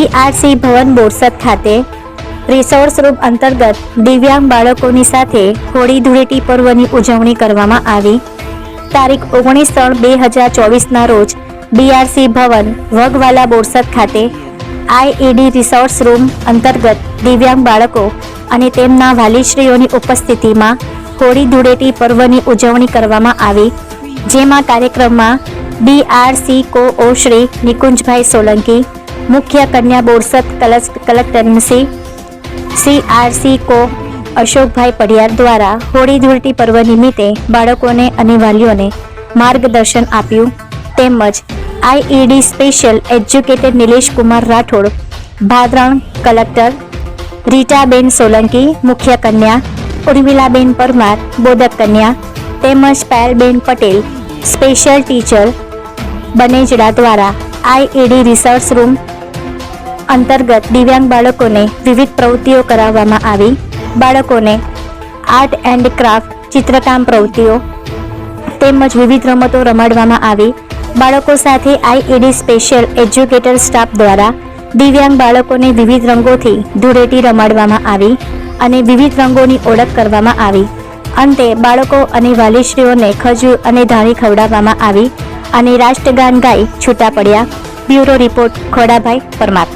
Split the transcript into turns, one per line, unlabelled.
BRC ભવન બોરસદ ખાતે resource room અંતર્ગત દિવ્યાંગ બાળકોની સાથે હોળી ધૂળેટી પર્વની ઉજવણી કરવામાં આવી. તારીખ ઓગણીસ ત્રણ બે હજાર ચોવીસના રોજ બીઆરસી ભવન વગવાલા બોરસદ ખાતે આઈઈડી રિસોર્સ રૂમ અંતર્ગત દિવ્યાંગ બાળકો અને તેમના વાલીશ્રીઓની ઉપસ્થિતિમાં હોળી ધૂળેટી પર્વની ઉજવણી કરવામાં આવી. જેમાં કાર્યક્રમમાં બીઆરસી કોઓ શ્રી નિકુંજભાઈ સોલંકી મુખ્ય કન્યા બોરસદ કલસ- કલેક્ટરશ્રી સીઆરસી કો અશોકભાઈ પડિયાર દ્વારા હોળી ધૂળેટી પર્વ નિમિત્તે બાળકોને અને વાલીઓને માર્ગદર્શન આપ્યું. તેમજ IED special educated Nilesh Kumar Rathod, Bhadran collector, Ritaben Solanki, મુખ્ય કન્યા, ઉર્મિલાબેન પરમાર, બોધક કન્યા, તેમજ પાયલબેન પટેલ સ્પેશિયલ ટીચર બનેજડા દ્વારા આઈઈડી રિસર્ચ રૂમ અંતર્ગત દિવ્યાંગ બાળકોને વિવિધ પ્રવૃત્તિઓ કરાવવામાં આવી. બાળકોને આર્ટ એન્ડ ક્રાફ્ટ, ચિત્રકામ પ્રવૃત્તિઓ તેમજ વિવિધ રમતો રમાડવામાં આવી. બાળકો સાથે આઈઈડી સ્પેશિયલ એજ્યુકેટર સ્ટાફ દ્વારા દિવ્યાંગ બાળકોને વિવિધ રંગોથી ધૂળેટી રમાડવામાં આવી અને વિવિધ રંગોની ઓળખ કરવામાં આવી. અંતે બાળકો અને વાલીશ્રીઓને ખજૂર અને ધાણી ખવડાવવામાં આવી અને રાષ્ટ્રગાન ગાઈ છૂટા પડ્યા. Bureau report Khodabhai Parmar.